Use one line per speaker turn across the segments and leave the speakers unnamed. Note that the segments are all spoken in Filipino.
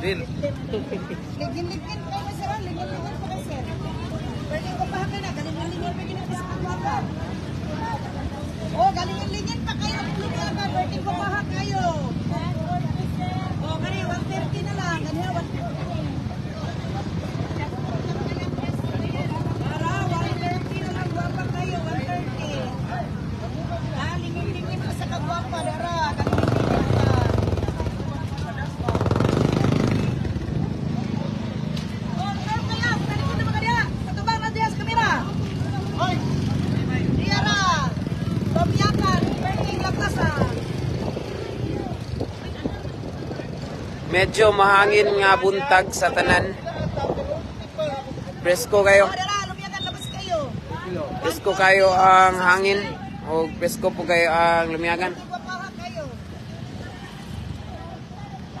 Din.
Ligin-ligin pa na sir, ligin-ligin pa na sir. Pwede ko pa ka na, galing-ligin pa kinapis ka pa. Oh, galing-ligin pa kayo ng lumiyaga, pwede ko pa kayo. Oh, kani 130 na lang, kani 150. Para 130 na lang guwapa kayo, 130. Ah, lingin-lingin pa sa kagwapa, dara, galing-ligin pa. Oh, meron kaya, pwede ko na mga diya. Katubang na diya sa kamera. Hoy! Diya ra. Lumiyakan, pwede laklasa.
Medyo mahangin nga buntag sa tanan. Presko kayo. Presko kayo ang hangin. O presko po kayo ang lumiyagan.
Nagwapaha kayo.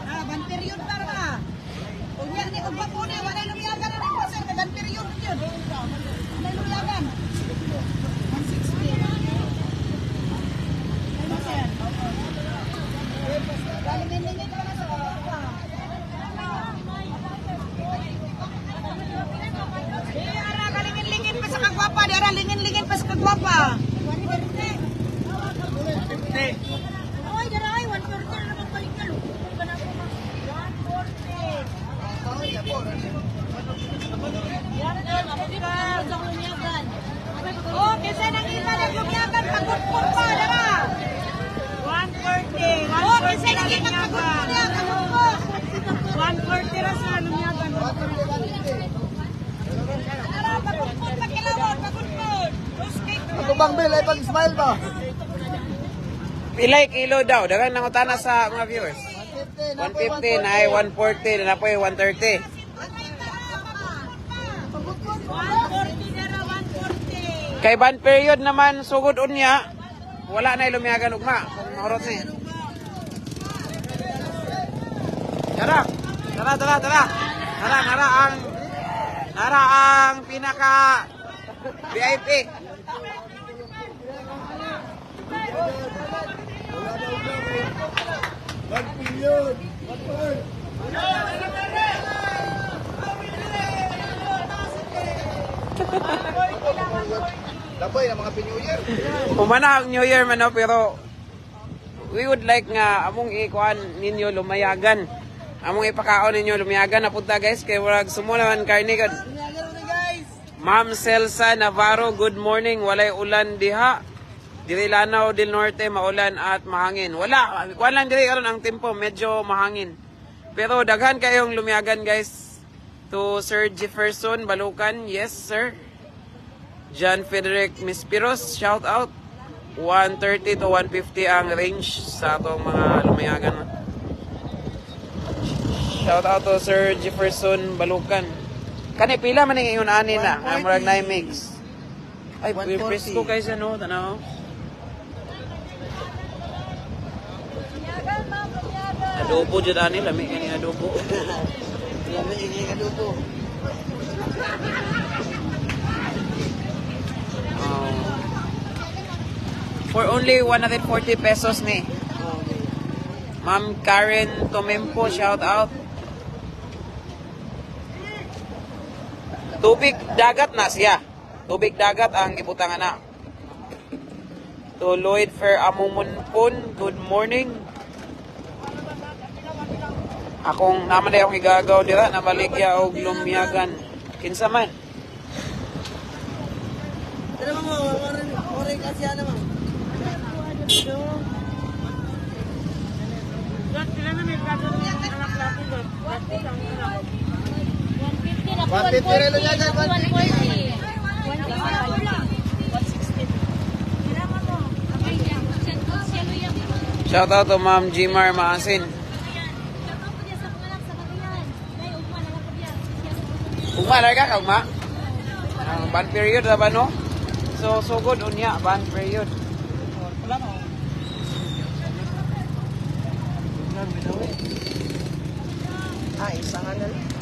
Ah, ban period para ba? Kung yan, di ko pa po niya, wala lumiyakan na rin po, sir. Ban period yun. Wala lumiyakan. 160. Ano, sir? Galing-galing pa na sa kagwapa. Eh, ara, galingin-lingin pa sa kagwapa. Di, ara, lingin-lingin pa sa kagwapa. Ay, daray, 140 na naman balik ka. Lukuhan ka na ako. 140. Oh, kasi nang iba na lumiyagan, pagkutpot pa, dara. 140. Oh, kasi nang iba pagkutpot niya, pagkutpot. 140 ra sa lumiyagan. Dara, pagkutpot, pagkilawon, pagkutpot. Rustic.
Ako bang Bill ay pag-smile ba?
Pilay kilo daw. Dagan nang utana sa mga viewers. 150 na ay 140 na po ay 130.
140 dara, 140.
Kay ban period naman sugod unya. Wala na lumiyagan ugma kung mahurot ni. Tara. Tara, tara, tara. Tara, nara ang nara ang pinaka VIP.
One billion! Laboy ng mga New Year.
Umana ang New Year man pero we would like nga among ikuan ninyo lumayagan. Among ipakaon ninyo lumayagan na punta guys kay wag sumulaman karni kad. Ma'am Celsa Navarro, good morning. Walay ulan diha. Diri Lanao del Norte maulan at mahangin. Wala, kuan lang diri karon ang tempo, medyo mahangin. Pero daghan kayong lumiyagan guys to Sir Jefferson Balukan. Yes, sir. John Frederick Mispiros, shout out. 130 to 150 ang range sa atong mga lumayagan. Shout out to Sir Jefferson Balukan. Kani pila man ngayon ani na, murag na mix. Ay,
140.
presko kay sa no, tanaw. Adobo jud ani lami kani adobo.
Lami ka po.
Um, for only 140 pesos ni. Ma'am Karen Tomempo, shout out. Tubig dagat na siya. Tubig dagat ang ibutangan na. To Lloyd Fair Amumunpon, good morning. Akong naman na akong igagaw dira na baligya og lumiyagan. Kinsa man?
Pero mo, orin kasi ano mo. One fifty rin lang yan, one
Shout out to Ma'am Jimar Maasin. Ugma na ka ugma. Ang ban period na ba no? So so good unya ban period.
Ah, isa nga na lang.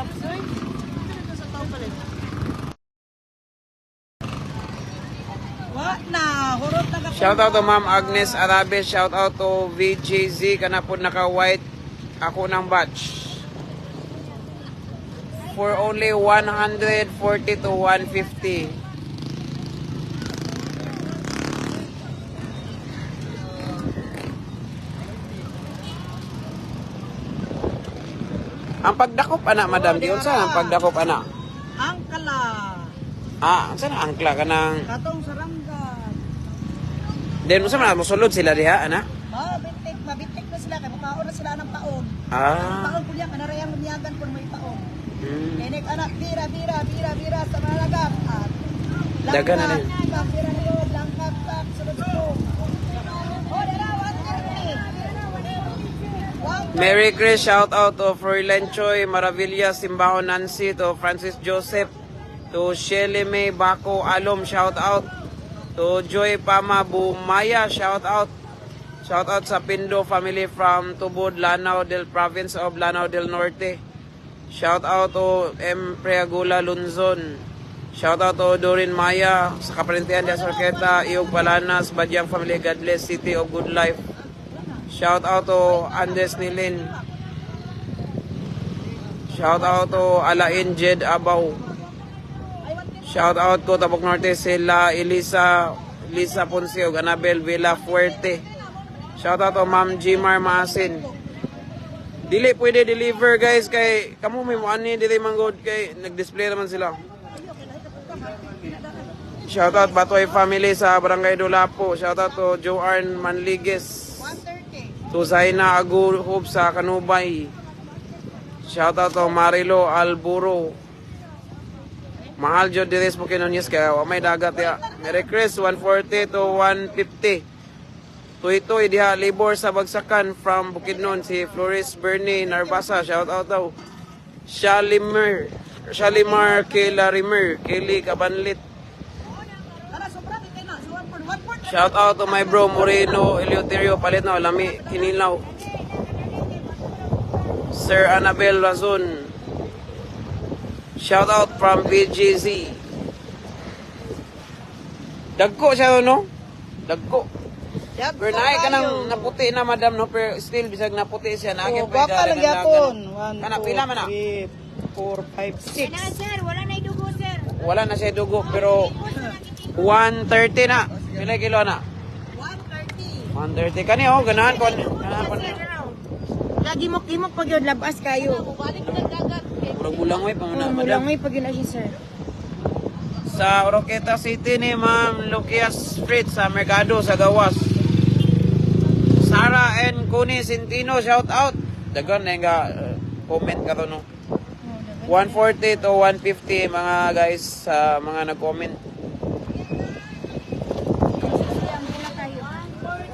Kapsoy? Sa tao pala.
Wa na, hurot na.
Shout out to Ma'am Agnes Arabe, shout out to VJZ kana po naka white ako ng batch. For only 140 to 150. Ang pagdakop ana madam, di unsa ang pagdakop ana?
Ang kala.
Ah, unsa na angkla kanang
Katong saranggan.
Den unsa man mosulod sila diha ana?
Mabitik, mabitik na sila. Kaya makaon na sila ng paon.
Ah.
Paon po niya, kanarayang lumiyagan po may paon.
Hmm.
Kinik anak, bira, bira, bira, bira sa mga lagap. At
Dagan na rin.
Langkap, bira na yun, langkap, tak, sunod-sunod. Oh, dalawan, One
Merry Chris, shout out to Froilan Choi, Maravilla, Simbaho Nancy, to Francis Joseph, to Shelly May Bako Alom, shout out. To Joy Pama Bumaya, shout out. Shout out sa Pindo family from Tubod, Lanao del Province of Lanao del Norte. Shout out to M. Preagula Lunzon. Shout out to Dorin Maya sa Kaparintian de Sorqueta, Iog Palanas, Badyang Family, Godless City of Good Life. Shout out to Andes Nilin. Shout out to Alain Jed Abaw. Shout out ko Tabok Norte sila Elisa Elisa Ponce ug Anabel Villa Fuerte. Shout out to Ma'am Jimar Maasin. Dili pwede deliver guys kay kamo may ani dili manggod kay nag-display naman sila. Shout out Batoy family sa Barangay Dulapo. Shout out to Joarn Manligues.
130.
To Zaina Aguhub sa Kanubay. Shout out to Marilo Alburo. Mahal jud diri sa Bukidnon News kaya may dagat ya. Merry Chris 140 to 150. Tuitoy diha libor sa bagsakan from Bukidnon si Flores Bernie Narbasa. Shout out daw. Shalimar Shalimar Kelarimer Kelly Kabanlit.
Tara, sobra, di kayo na. So, one for- one for-
Shout out to my bro Moreno Eleuterio Palit na lami Kinilaw. Sir Annabel Razon. Shout out from BGZ. Dagko siya no? Dagko. Naay ka nang naputi na madam no pero still bisag naputi siya na
Oh, baka lang yapon. One,
Kana pila man na?
three, four, five, six.
sir, wala na idugo, sir.
Wala na siya dugo pero 130 na. Pila kilo na?
130.
130 kani oh ganahan ko. Ganahan ko.
Lagi mo kimok pag yun, labas kayo.
Balik na dagat.
Murag bulangoy pa madam.
mulangay pag yun na siya, sir.
sa Oroqueta City ni Ma'am Lucias Fritz sa Mercado sa Gawas. Sara and Kuni Sintino, shout out. Dagan na nga uh, comment ka to no. 140 to 150 mga guys sa mga nag-comment.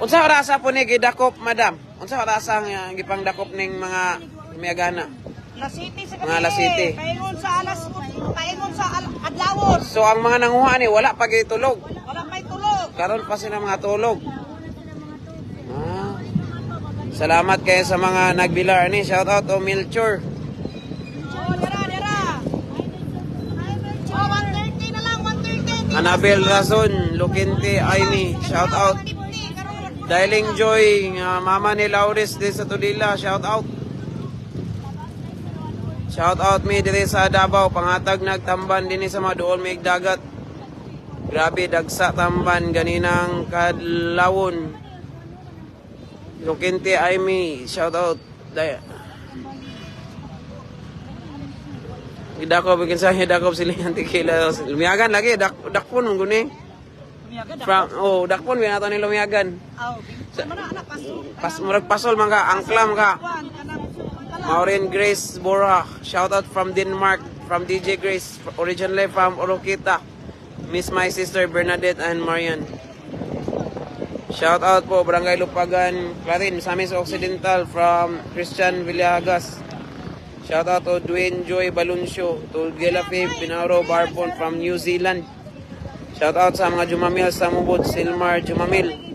Unsa orasa po ni gidakop, madam? Unsa orasa nga gipangdakop ning mga miyagana?
La City sa
Mga La City.
Paingon sa alas, paingon sa al adlawon.
So ang mga nanguha ni wala pa gitulog.
Wala may tulog.
Karon pa sila mga tulog. Ah. Salamat kayo sa mga nagbilar ni. Shout out to Milchur.
Oh, dira, dira. 130 na lang, 130.
Anabel Razon, Luquinte Aini. Shout out.
150, karon.
Dialing Joy, nga mama ni Lauris di sa Tudila. Shout out. Shout out mi diri sa Davao. Pangatag nagtamban din sa mga doon may dagat. Grabe, dagsa tamban ganinang kadlawon. Luquinte Aimi. Shout out. Day Gidako bikin sa hidakop silingan tikila. Lumiyagan lagi dak dakpon guni. From oh dakpon ni lumiyagan.
Aw, sama na anak paso.
Pas murag pasol man ka, angklam ka.
Kuan kanang ang kala.
Maureen Grace Bora, shout out from Denmark, from DJ Grace, originally from Orokita. Miss my sister Bernadette and Marian. Shout out po Barangay Lupagan, Clarin, Misamis Occidental from Christian Villagas. Shout out to Dwayne Joy Baluncio, to Gelafe Pinaro Barbon from New Zealand. Shout out sa mga Jumamil sa Mubod, Silmar Jumamil.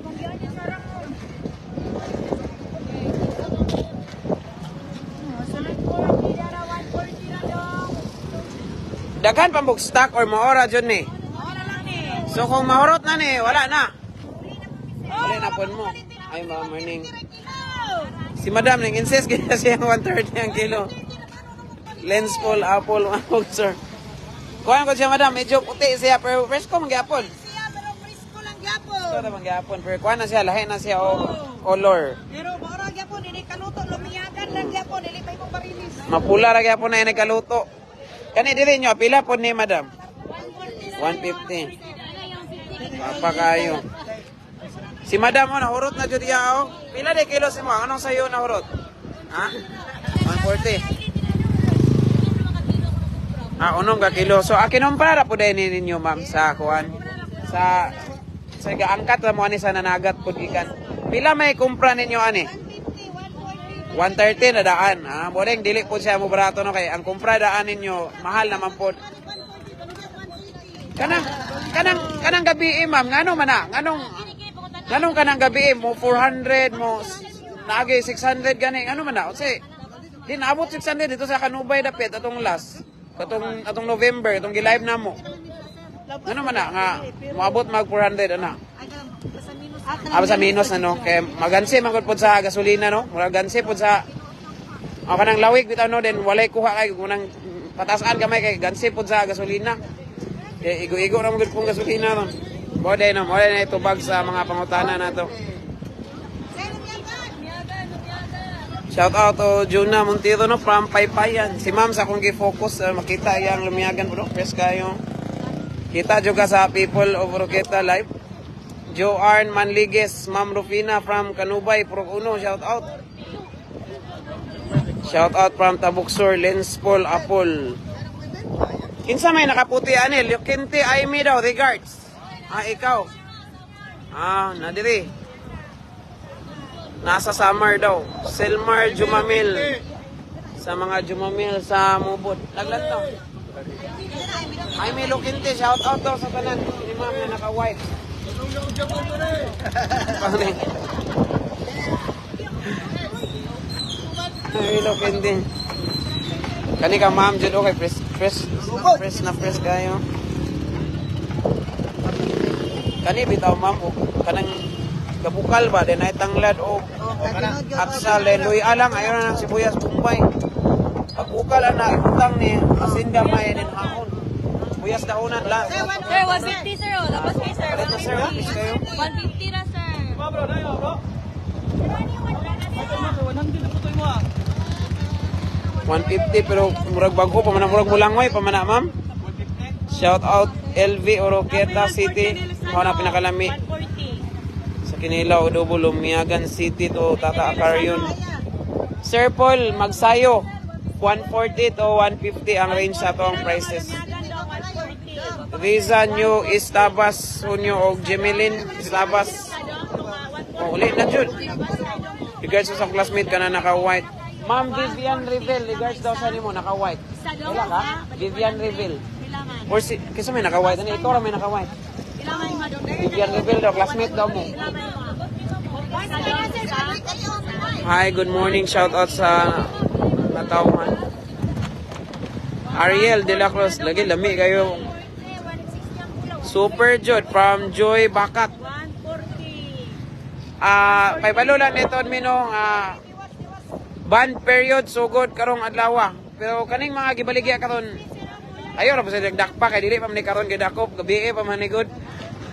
daghan pa mbog stock or maora jud ni.
Wala lang ni.
So kung mahurot na ni, wala na. Wala na pon mo. Ay, mga morning. Si Madam, nang insist kaya siya 130 ang kilo. Lens full, apple, mango, sir. Kuhaan ko siya, Madam, medyo puti siya, pero fresh ko mangyapon.
Siya, pero frisco lang gyapon.
Ito na mangyapon, pero kuhaan na siya, lahi na siya, o color.
Pero maura gyapon, ini kaluto, lumiyagan lang gyapon, ili pa imong marilis.
Mapula ra gyapon na yung nagkaluto. Kani dili nyo, pila po ni Madam? 150. Papa kayo. Si Madam mo, nahurot na dyan iya, oh. Pila de kilo si mo? Anong sayo nahurot? Ha? 140. Ah, unong ka kilo. So, akin para po din ninyo, ma'am, sa kuan. Sa sa gaangkat na mo ani sa nanagat pud ikan. Pila may kumpra ninyo ani? 130 na daan. Ah, boring dili po siya mo barato no kay ang kumpra daan ninyo mahal naman po. Kanang kanang kanang gabi eh, ma'am, ngano man na? Nganong nganong kanang gabi eh, mo 400 mo naagi 600 gani ano man na? Kasi di naabot 600 dito sa Kanubay dapit atong last. Katong atong November, atong gi-live na mo. Ano man na nga moabot mag 400 ana. Ah, sa minus na no. Kaya magansi man gud pod sa gasolina no. Murag gansi pod sa o kanang lawig bitaw no then walay kuha kay kunang patasan gamay kay gansi pod sa gasolina. Kaya igo-igo ra mo gud pong gasolina no. Bode no, mo na itubag sa mga pangutana nato. Shout out to Juna Montero no from Paypayan. Si ma'am sa akong gi-focus uh, makita iyang lumiyagan bro. Press kayo. Kita juga sa People of Roqueta Live. Joarn Manligues, Ma'am Rufina from Kanubay, Purok Uno, shout out. Shout out from Tabuksor, Lenspol, Apol. Kinsa may nakaputi anil, yung kinti ay mi daw, regards. Ah, ikaw. Ah, nadiri. Nasa summer daw. Selmar Jumamil. Sa mga Jumamil sa Mubot. Naglan to. Ay, may Lukinti. Shout out daw sa tanan. Ni ma'am na eh? Ay, Lukinti. Kani ka ma'am dyan. Okay, press, press, press na press kayo. Kani bitaw ma'am. o, Kanang kabukal ba? Then ay tanglad o atsal. Then luy alang. Ayaw na ng sibuyas bumbay. Pag-ukal na utang ni asinda may nin haon. Buyas daunan la.
Sir, 150 sir. oh. Labas kayo sir.
Ito sir, ha? Bis kayo.
150 na sir.
150 pero murag bago pa man murag mulangoy pa man na, ma'am. Shout out LV Oroqueta City. Mao na pinakalami
140.
sa Kinilaw, Udobo, Lumiagan City to Tata Acarion. Sir Paul, magsayo. 140 to 150 ang range sa to ang prices.
Nagan daw 140.
Riza New Istabas Hunyo o Gemelin Istabas. O, uli na jud. Regards sa classmate ka na naka-white. Ma'am Vivian Revel, regards daw sa nimo naka-white. Wala ka? Vivian.
Kailangan.
Or si, kasi may naka-white. Ano, ikaw ra may naka-white. Vivian Revel daw, classmate daw mo. Hi, good morning. Shout out sa Natauhan. Ariel De La Cruz, lagi lami kayo. Super Jod from Joy Bakat.
140.
Ah, uh, paybalulan nito mino ah ban period sugod karong adlaw. Pero kaning mga gibaligya karon ayo ra pa sa dakpa kay dili pa man karon kay dakop gabi pa man good.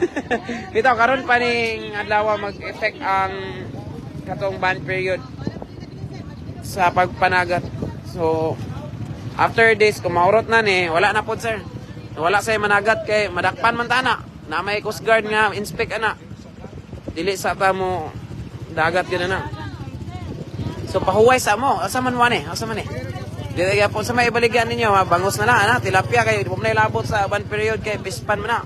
Bitaw karon pa ning adlaw mag-effect ang katong ban period sa pagpanagat. So after this kung maurot na ni wala na pod sir. Wala say managat kay madakpan man tana. Na may coast guard nga inspect ana dili sa ta mo dagat gina na. So pahuway sa mo, asa man man eh, asa man eh. Dili kaya po sa may ibaligyan ninyo, ha? bangos na na, ana, tilapia kayo, di po na sa ban period kay pispan mo na.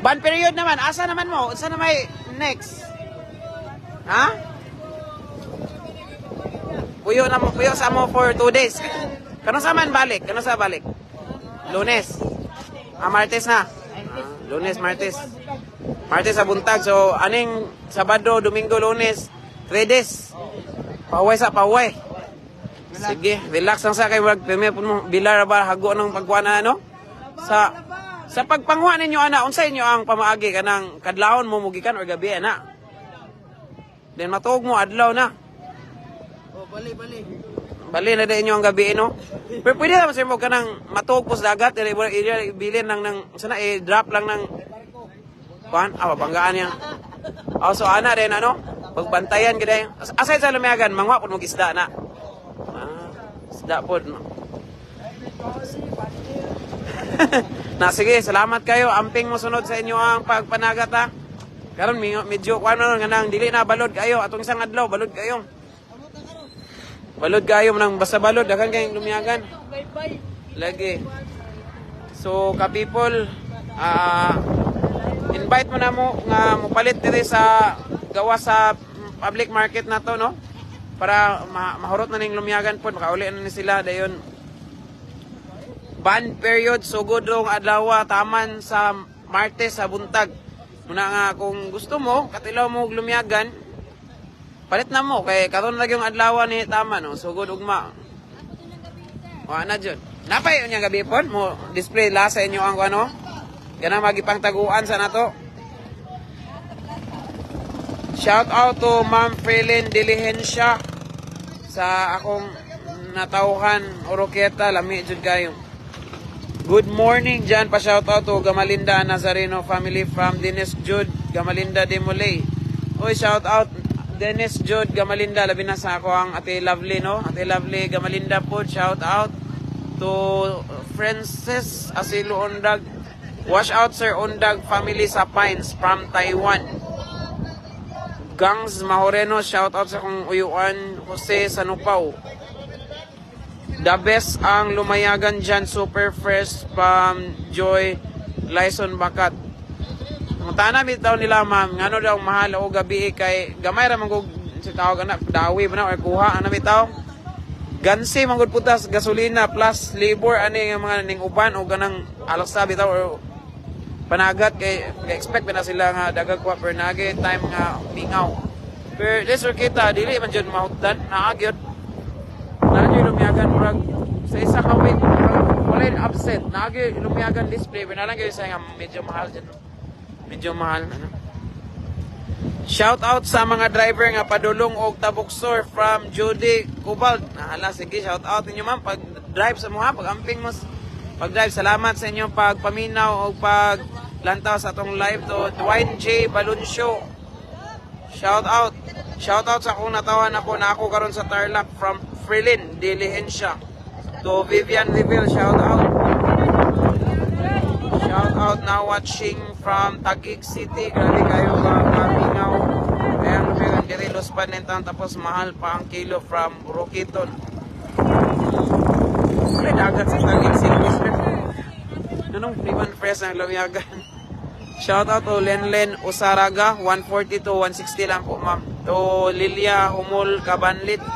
Ban period naman, asa naman mo? Asa na may next? Ha? Puyo na mo, puyo sa mo for two days. Kano sa man balik? Kano sa balik? Lunes. Ah, Martes na. Ah, lunes, Martes. Martes sa buntag. So, aning Sabado, Domingo, Lunes, 3 days. Pahuway sa pahuway. Sige, relax lang sa kay wag pud mo bilar ba hago ng pagkuha na ano? Sa sa pagpangwa ninyo ana unsay inyo ang pamaagi kanang kadlawon mo mugikan or gabi ana? Then matuog mo adlaw na.
Oh, bali, bali.
Bali na din inyo ang gabi no. Pero pwede naman sa mo kanang matuog po sa dagat dili mo bilin lang ng sana i drop lang ng kuan ah banggaan niya. Oh, so ana din ano? Pagbantayan gid As- Aside sa lumiyagan, mangwa pud mo isda na. Ah, isda pod no. na sige, salamat kayo. Amping mo sunod sa inyo ang pagpanagat ha. Karon medyo kuan man nga nang dili na balod kayo atong isang adlaw balod kayo. Balod kayo nang basta balod dakan kayong lumiyagan. Lagi. So ka people, ah invite mo na mo nga mopalit diri sa gawa sa public market na to no para ma mahurot na ning lumiyagan pod makauli na ni sila dayon ban period sugod rong adlaw taman sa Martes sa buntag. Muna nga kung gusto mo katilaw mo lumiyagan. Palit na mo kay karon lang yung adlaw ni tama no sugod ugma. Wa na jud napay unya gabi pod mo display la sa inyo ang ano Ganang magipang taguan sa nato. Shout out to Ma'am Freelin Diligencia sa akong natauhan Oroqueta lami jud kayo. Good morning dyan pa shout out to Gamalinda Nazareno family from Dennis Jude Gamalinda de Molay. Oy shout out Dennis Jude Gamalinda labi na sa ako ang Ate Lovely no. Ate Lovely Gamalinda po shout out to Francis Asilo Ondag Wash out Sir Ondag family sa Pines from Taiwan. Gangs Mahoreno, shout out sa kong uyuan, Jose Sanupaw. The best ang lumayagan dyan, super fresh from Joy Lyson Bakat. Ang tana bitaw nila ma'am, ngano daw mahal o gabi kay gamay ra man kog si tawag anak dawi ba na or kuha ana bitaw. Gansi manggod putas gasolina plus labor ani nga mga ning uban o ganang alsa bitaw or panagat kay expect na sila nga dagag kwa per nage time nga mingaw. Pero lesser kita dili man jud mahutdan naa gyud. Lumiyagan murag sa isa ka week walay absent naa gyud lumiyagan display pero na lang gyud sa nga medyo mahal jud. Medyo mahal ano. Shout out sa mga driver nga padulong og tabuksor from Judy Cobalt. Nahala sige shout out ninyo ma'am pag drive sa mga pag amping mo pag drive salamat sa inyong pagpaminaw o pag lantaw sa atong live to Dwayne J Show. Shout out. Shout out sa akong natawan ako na ako karon sa Tarlac from Freelin Diligencia. To Vivian Reville shout out. Shout out na watching from Taguig City. Grabe kayo ba kamingaw. Ang lumigan diri Los Panentang tapos mahal pa ang kilo from Roquiton. Wala dagat sa Taguig City. Anong Freeman Press ang lumiyagan? Shout out to Lenlen Usaraga, 140 to 160 lang po ma'am. To Lilia Humol Kabanlit.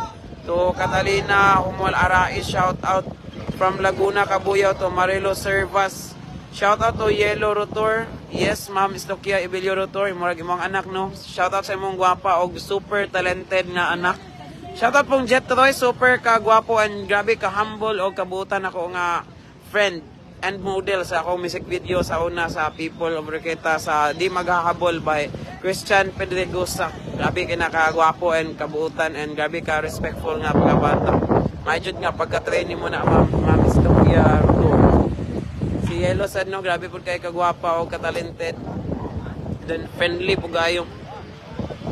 To Catalina Humol Arais, shout out. From Laguna, Cabuyao to Marilo Servas. Shout out to Yellow Rotor. Yes, ma'am, Istokia Ibilio Rotor. Murag imong anak, no? Shout out sa imong gwapa og super talented nga anak. Shout out pong Jet Roy, super ka gwapo and grabe ka humble og kabutan ako nga friend and model sa akong music video sa una sa People of Riqueta sa Di Maghahabol by Christian Pedregosa. Grabe ka nakagwapo and kabuutan and grabe ka respectful nga pagkabata. Majud nga pagka-training mo na ma'am, ma'am Istokya Rudo. Si Yelo sad no, grabe po kay kagwapa o katalented. Then friendly po gayo.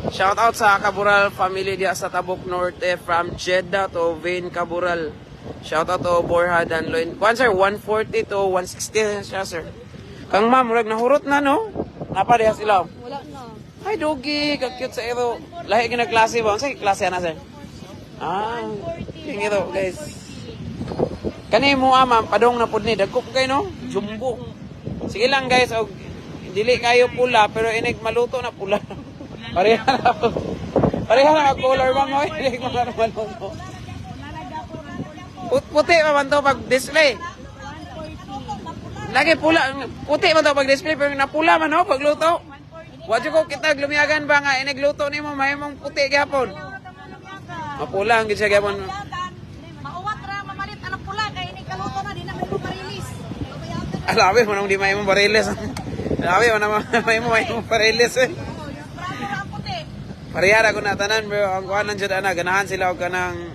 Shout out sa Kabural family diya sa Tabuk Norte from Jeddah to Vane Kabural. Shout out to Borja Dan Loin. Kwan sir, 140 to 160 siya sir. Kang ma'am, murag nahurot na no? Napa diha sila.
Wala na.
Hi Dogi, ka-cute sa ito. Lahi ka na klase ba? Sa klase na sir? Ah, yung ito guys. Kani mo ama, padong na pud ni dagko po kayo no? Jumbo. Sige lang guys, og dili kayo pula pero inig maluto na pula. Pareha na. Pareha na mag-color bang oy, inig maluto. Puti pa man to pag display. Lagi pula. Puti man to pag display pero napula man oh, ho pag luto. Wadyo ko kita glumiagan ba nga inigluto ni mo mahimong puti gapon. Mapula ang gitsa gapon. Mauwat ra mamalit anak pula kay ini kaluto na di na mo barilis. Alabi mo nang di mahimong barilis. Alabi mo nang mahimong mahimong barilis. Eh. Pariyara ko na tanan pero ang kuhanan jud ana ganahan sila og kanang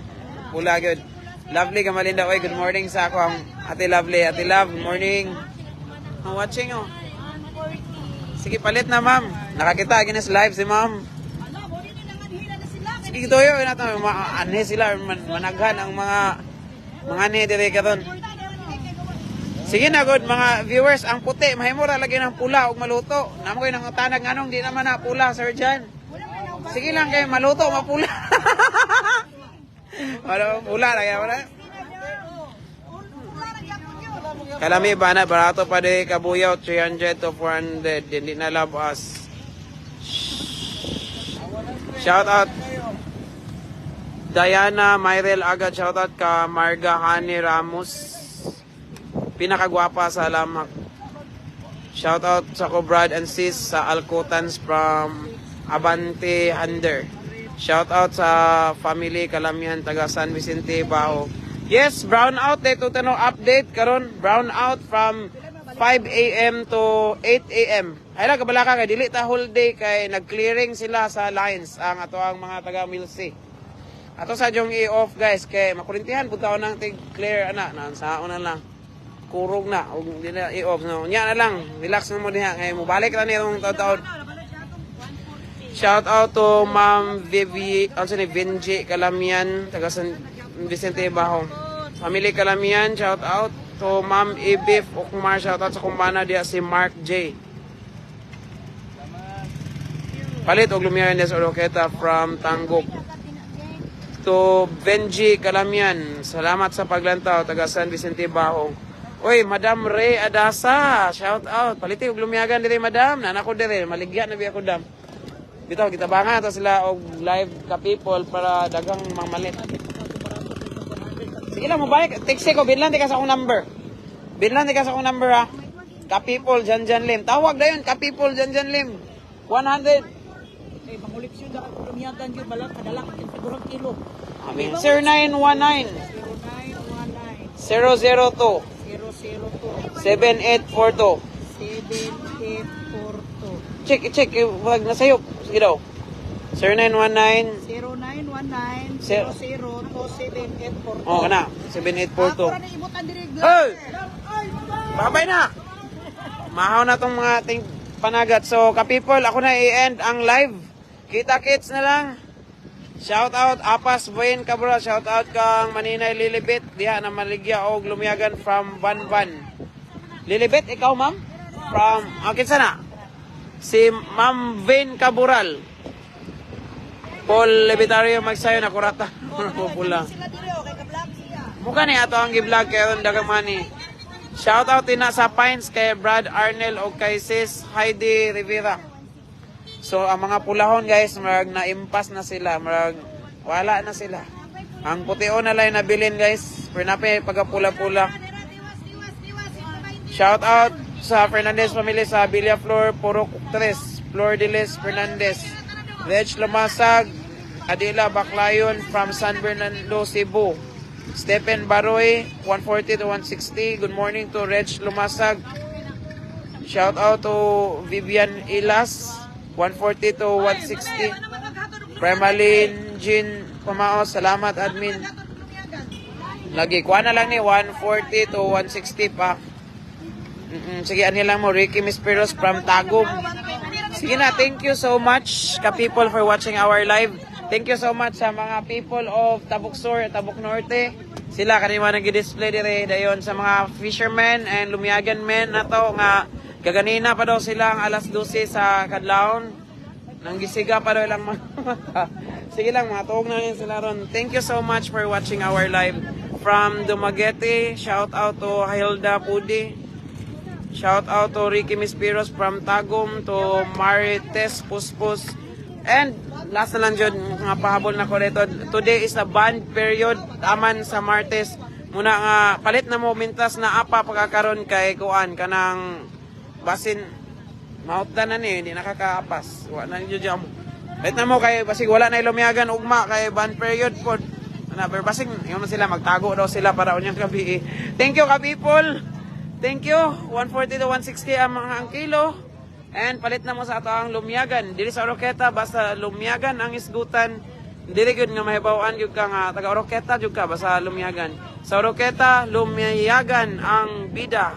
pula gyud. Lovely ka malinda. Oy, good morning sa ako ang Ate Lovely. Ate Love, good morning. I'm watching oh. Sige, palit na ma'am. Nakakita, ginas live si ma'am. Sige, toyo. Ina to, mga ane sila. Man, managhan ang mga mga ane dire ka doon. Sige na good mga viewers, ang puti mahimura lagi ng pula ug maluto. Namo koy nang tanag nganong di naman na pula Sir Jan. Sige lang kay maluto mapula. Wala pula lagi wala. Kalami ba na barato pa de kabuyaw 300 to 400 hindi na us. Shout out Diana Myrel agad shout out ka Marga Hani Ramos pinakagwapa sa lamak. Shout out sa ko Brad and sis sa Alcotans from Abante Hander. Shout out sa family Kalamihan taga San Vicente Bao. Yes, brown out dito tano update karon brown out from 5 a.m. to 8 a.m. Ay lang kabalaka kay dili ta whole day kay nag-clearing sila sa lines ang ato ang mga taga Milsi. Ato sa jong i-off guys kay makurintihan pud taon nang tig clear ana na sa una lang kurog na ug di na i-off no nya na lang relax na mo diha kay mo balik ra ni itong taon Shout out to Ma'am Vivi, also ni Vinji Kalamian, taga San Vicente Bajo. Family Kalamian, shout out to Ma'am Ibif Okmar, shout out sa kumbana diya si Mark J. Palit og lumiyan des Oroqueta from Tangok to Benji Kalamian. Salamat sa paglantaw taga San Vicente Bajo. Oy, Madam Ray Adasa, shout out. Paliti og lumiyagan diri Madam, nana ko diri, maligya na biya ko dam. Bitaw kita banga ta sila og live ka people para dagang mamalit. Sige lang mo balik, text ko binlan di ka sa akong number. Binlan di ka sa akong number ha. Ka people Jan Jan Lim. Tawag dayon ka people Jan Jan Lim. 100
Eh, mangulik siya na lumiyagan yun, balang kadalak, siguro kilo.
Amin. 0919 002
002
7842.
7842
Check, check, wag na sayo. Daw. 0919
0919
Sir.
0027842
Oh, kana.
Ako
7842.
na ibutan diri
Hey! Babay na! Mahaw na tong mga ting panagat. So, ka-people, ako na i-end ang live. Kita-kits na lang. Shout out Apas Buen Cabral. Shout out kang Maninay Lilibit. Diha na maligya og lumiyagan from Banban. Lilibit, ikaw ma'am? From, okay sana? Si Ma'am Vin Cabural. Paul Levitario magsayo na kurata. Pupula.
kay.
Mukha ni ato ang gi-vlog kayo dagang money. Shout out din na sa Pines kay Brad Arnel o kay Sis Heidi Rivera. So ang mga pulahon guys, marag na-impas na sila, marag wala na sila. Ang putio na lang nabilin guys, pero napi pagapula-pula. Shout out sa Fernandez family sa Villa Flor, Purok 3, Flor Diles Fernandez. Reg Lumasag, Adila Baclayon from San Bernardo, Cebu. Stephen Baroy, 140 to 160. Good morning to Reg Lumasag. Shout out to Vivian Ilas, 140 to 160. Premaline Jean Pamao, salamat admin. Lagi, kuha na lang ni 140 to 160 pa. Mm-mm, sige, ano lang mo, Ricky Mispiros from Tagum. Sige na, thank you so much ka people for watching our live. Thank you so much sa mga people of Tabuk Sur, Tabuk Norte. Sila kanima nag-display dire dayon sa mga fishermen and lumiyagan men na to nga kaganina pa daw sila ang alas 12 sa Kadlaon. Nang gisiga pa daw lang mga. Sige lang, mga tuog na yun sila ron. Thank you so much for watching our live. From Dumaguete, shout out to Hilda Pudi. Shout out to Ricky Mispiros from Tagum to Marites Puspus. And last na lang dyan, nga pahabol na ko dito. Today is a band period. Taman sa Martes. Muna nga, palit na mo mintas na apa pagkakaroon kay Kuan. Kanang basin, mautdan na ni, hindi nakakaapas. Wala na nyo dyan. Palit na mo kay, basig wala na ilumiyagan ugma kay band period po. Ano, pero basig, yun na sila, magtago daw sila para unyang gabi. Thank you ka people. Thank you. 140 to 160 ang mga ang kilo. And palit na mo sa ato ang lumyagan. Dili sa Oroqueta, basta lumyagan ang isgutan. Dili gyud nga mahibawan gyud ka nga taga Oroqueta gyud ka basta lumyagan. Sa Oroqueta, lumyagan ang bida.